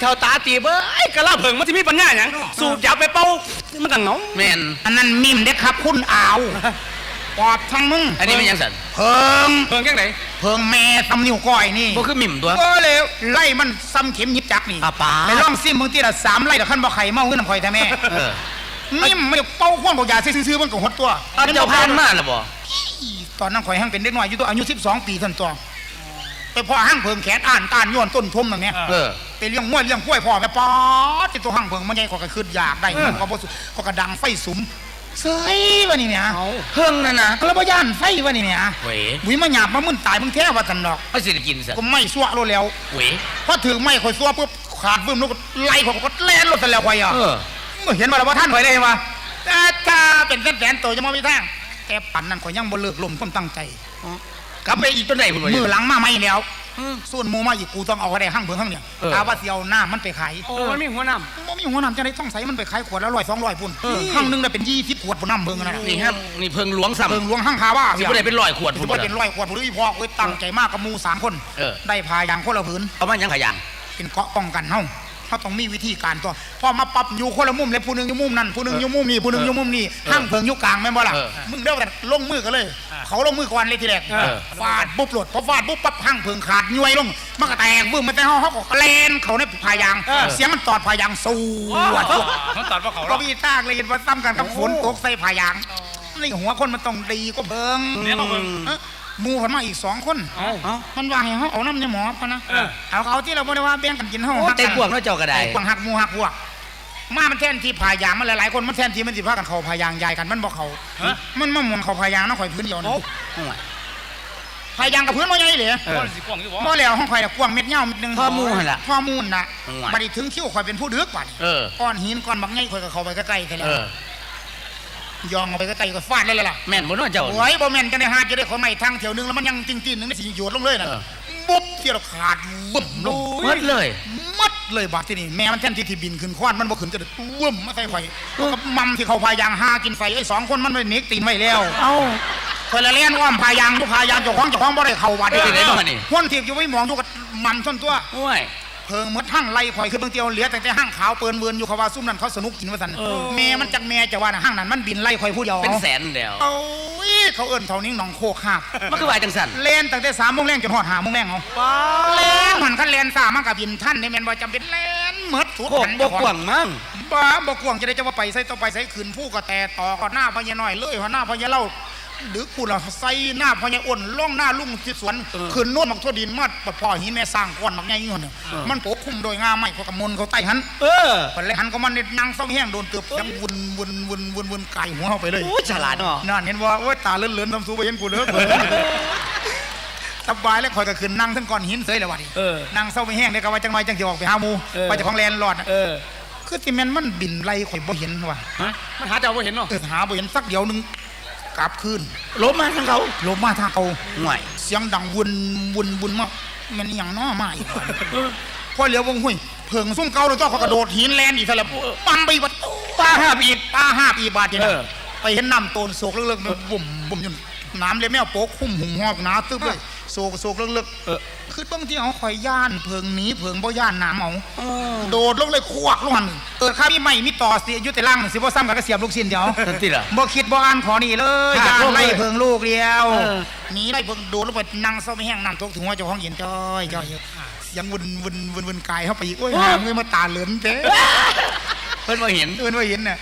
เท่าตาตีเบ้ยกะลาเพิงมันสิมีปัญญาหยังสูบยาไปเป่ามันก็เหงาแม่นอันนั้นมิมเด้ครับคุณอาวปอบทั้งมึงอันนี้เป็นยังสันเพิงเพิงจังไดเพิงแม่ทำนิ้วก้อยนี่บ่คือหมิ่มตัวเออเลยไล่มันซ้ำเข็มหยิบจักนี่อะป๊าไปลองซิมมึงทีละสามไล่แต่ขั้นบ่ไข่เมาขึ้นน้ำข่อยแต่แม่เออนิ่มไม่ได้เป้าข้วนบอกยาซื้อๆมันก็หดตัวเอาเจ้าพานมาแล้วบ่ตอนนั้นข่อยหั่งเป็นเด็กน้อยอยู่ตัวอายุ 12 ปีเท่านนตัวไปพ่อหั่งเพิงแขนอ่านต้านย้อนต้นทมนั่นแหละเออ ไปเลี้ยงม้วยเลี้ยงกล้วยพ่อแม่ป๊อดที่ตัวหั่งเพิงมันใหญ่กว่าก็คืออยากได้มันก็บ่สุก็กระดังไฟสุมเสยวะนี่เนี่ยเพิ่งนั่นนะก็แล้วบ่ย่านไฟวะนี่เนี่ยเว้ยบุยมาหยาบมามึนตายมึงแท้ว่าซั่นดอกเขาสิได้กินซะก็ไม่ซั่วโลดแล้ว เว้ยพอถึงไม่ข่อยซั่วปุ๊บขาดวืมแล้วก็ไล่ข่อยก็แล่นรถซะแล้วข่อยอะเออมื่อเห็นมาแล้วว่าท่านข่อยได้มาแต่ถ้าเป็นแสนๆตัวจะมาไม่ทางแต่ปั่นนั้นข่อยยังบ่เลิกลมความตั้งใจกลับไปอีกตัวไหนพุ่นบ่มือหลังมาไม่แล้วอืม ส่วนหมูมาอีกกูต้องเอาไปได้ห้างเบิ่งห้างเนี่ยเออ ถามว่าสิเอาหน้ามันไปขายโอ้มันมีหัวน้บ่มีหัวน้ำจะได้ต้องใส่มันไปขายขวดละร้อยสองร้อยพุ่นห้างหนึงได้เป็นยี่สิบขวดพุ่นน้ำเบิ่งนะนี่ครับนี่เพิ่งหลวงซ้ำเบิ่งหลวงห้างคาว่าสิบ่ได้เป็นร้อยขวดสิพุ่นบ่บ่ได้เป็นล่ะ ร้อยขวดพุ่นอีพ่อเอ้ยตั้งใจมากกับหมูสามคน เออ ได้พายางคนละผืนเอามาหยังขยังเป็นเกราะป้องกันเฮา เขาต้องมีวิธีการตัวพอมาปรับอยู่คนละมุมเลยผู้หนึงอยู่มุมนั้นผู้หนึงอยู่มุมนี้ผู้หนึงอยู่มุมนี้ห้างเพิงอยู่กลางแม่นบ่ล่ะเออมึงเด้อแต่ลงมือกันเลย เขาลงมือก่อนเลยทีแรกเออ ฟาดปุ๊บหลดพอฟาดปุ๊บปั๊บห้างเพิงขาดย้วยลงมันก็แตกบึ้มมันแต่เฮาเฮาก็แลนเขาในพายาง เสียงมันตอดพายางสู้วดำมันตัดว่าเขาก็มีตากเลยเห็นว่าซ้ำกันกับฝนตกใส่พายาง นี่หัวคนมันต้องดีก็เพิงเนี่ยมาเบิ่ง เอ้อห มูเขามาอีกสองคนเอ้ามันว่าให้เขาเอาน้ำในหมอพะนะเออ เอาเขาที่เราบ่ได้ว่าแบ่งกันกินเฮาโอ้หักเต็มกันพวกเนาะเจ้าก็ได้ ไอ้พวกหักหมูหักพวก มา มันแทนที่พายางมันหลายๆคนมันแทนที่มันสิพากันเขาพายางยายกันมันบ่เขาฮะ มันมาหมุนเขาพายางนะข่อยพื้นเดียวนะโอ้ยพายางกับพื้นบ่ใหญ่เลยเออ มันสิกว้างอยู่บ่บ่แล้วห้องข่อยน่ะกว้างเม็ดยาวเม็ดหนึงพ่อมูหั่นล่ะพ่อมูนน่ะโอ้ยบัดนี้ถึงคิวข่อยเป็นผู้ดึกบัดนี้เออ ก้อนหินก้อนบักใหญ่ข่อยก็เข้าไปใกล้ๆแค่แล้เอวอ ยองเอาไปใกล้ๆก็ฟาดเลยล่ะแม่นบ่เนาะเจ้าโอ้ยบ่แม่นจะได้หาจะได้ขอใหม่ทางเที่ยวหนึงแล้วมันยังจริงๆนึงได้สิโยดลงเลยน่ะเออปุ๊บเที่ยวขาดบึ้มลงหมดเลยมัดเลยบาดที่นี่แม่มันแท่นที่ที่บินขึ้นควานมันบ่ขึ้นจะได้ว่มมาใส่ไฟแล้วก็มัมที่เขาพายางหากินไฟไอ้สองคนมันไปเน็กตีนไว้แล้ว เอ้าคนละเล่นอ้อมพายางทุกพายางเจ้าของเจ้าของบ่ได้เข้าบาดเออที่ไหนบ้างนี่คนที่อยู่ไว้มองทุกมัมชนตัวโอ้ย เพิงหมดห้างไล่ข่อยขึ้นเบางเตียวเหลือแต่แต่ห้างขาวเปินเบือนอยู่เขาว่าซุ่มนั่นเขาสนุกกินว่าซั่นแม่มันจักแม่จะว่าน่ะห้างนั้นมันบินไล่ข่อยผู้เดียวเป็นแสนเดียวโอ้ยเขาเอิ้นเท่านี้หนองโคกหักมันคือว่าจังสั่นเล่นตั้งแต่3โมงแรงจนฮอด5โมงแรงเอาแล่นมันคันแล่นซ่ามันก็บินท่านได้แม่นบ่จำเป็นแล่นหมดสุดโคกบ่กว้างมั้งบ้าบ่กวางจะได้จะว่าไปใส่ต่อไปใส่ขึ้นผู้ก็แต่ต่อก็หน้าพญาน้อยเลยหัวหน้าพญาเล่า ดึกกูละใส่หน้าพญาอ้นล่องหน้าลุงที่สวนขึ้นโน่นมักทั่วดินมาปะพ่อหินแม่สร้างก้อนมักใหญ่เงินมันปกคลุมโดยงาไม้เขากำมลเขาใต้หันเออเพิ่นเลยหันก็มันนี่นั่งเศร้าแห้งโดนเตือบยังวนวนวนวนวนไก่หัวเข้าไปเลยโอ้ยฉลาดเนาะนั่นเห็นว่าโอ้ยตาเลื่อนๆทำสูไปเห็นกูเด้อสบายแล้วคอยก็ขึ้นนั่งทั้งก้อนหินเสยเลยว่ะดิเออนั่งเศร้าไม่แห้งเลยก็ว่าจังไรจังสิออกไปหาหมูเออไปเจากของแลนด์หลอดน่ะเออคือที่แม่นมันบินไล่ข่อยบ่เห็นว่ะฮะมันหาเจ้าบ่เห็นเนาะเออหาบ่เห็นสักเดียวหนึง กลับคืนลบมาทางเขาลมมาทางเอาห่วยเสียงดังวนวนวนมาแมันอหย่างน้อมาอีกว่ะพอเหลียววงหุ้ยเพิงซุ่มเก่าแล้วเจ้าเขากระโดดหินแลนอีกซะแล้วปั๊มไปบัดตาห้าบอีกตาห้าปีบาดเจ็บเออไปเห็นน้ำโตนโศกเลิกๆมันบุ่มบุ่มอยู่ น้ำเลยแมวโป๊กคุ้มหุ่มหอบหนาตึ๊บเลยโศกโศกเลิกเออ ๆคือเบางทีเอาข่อยย่านเพิงหนีเพิงบ่ย่านน้ำเอาโดดลงเลยควักลงหันเออข้ามีไม่มีต่อสิอยุติล่างสิบ่ซ้ำกันก็เสียบลูกชิ้นเดียวนั่นติล่ะบ่คิดบ่อ่านขอนี่เลยขาดย่านโลกเลยไล่เพิงลูกเดียวเออ หนีไล่เพิงโดดลงไปนั่งเศร้าไม่แห้งน้ำตกถึงหัวเจ้าของเย็นจ้อยจ้อยเสียงวนวนวนวนกายเข้าไปอีกโอ้ยหางเลยมาตาเหลือนเด้เพิ่นบ่เห็น เอิ้นว่าเห็นน่ะ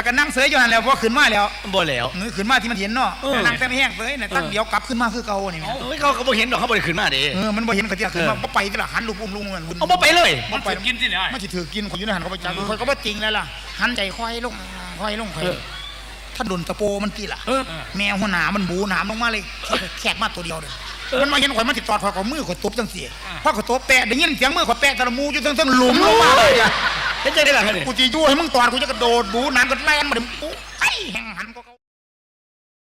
พากันนั่งเสยอยู่นั่นแหล้วพอขึ้นมาแล้วบ่แล้วมือขึ้นมาที่มันเห็นเนาะเออ นั่งแต่ไม่แห้งเสยน่ะตั้งเดียวกลับขึ้นมาคือเก่านี่แหมโอ้ยเขาก็บ่เห็นดอกเขาบ่ได้ขึ้นมาเด้เออมันบ่เห็นก็ที่ขึ้นมาเออบ่ไปที่ละหันลูกอุ้มลุงมันเอาบ่ไปเลย มันถูกกินที่ไหนมันสิถือกินคนอยู่ในหันเขาไปจับคนก็บ่จริงแล้วล่ะหันใจค่อยลงค่อยลงค่อยเออ ถ้าโดนตะโปมันตีล่ะ เออ แมวหัวหนามันบูหนามลงมาเลยแขกมาตัวเดียวเด้อมันมาเห็นข่อยมันติดตอดข่อยก็มือข่อยตบจังซี่พอข่อยตบแปะได้ยินเสียงมือข่อยแปะตะละมูอยู่ทั้งๆหลุมลงมาเลยอะ เฮ็ดจังได๋ล่ะเฮ้ย กูจีจู้ให้มึงตอดกูจะกระโดดบูน้ำก็แล่นมาเดี๋ยวกูไอ้แห่งหันก็เขา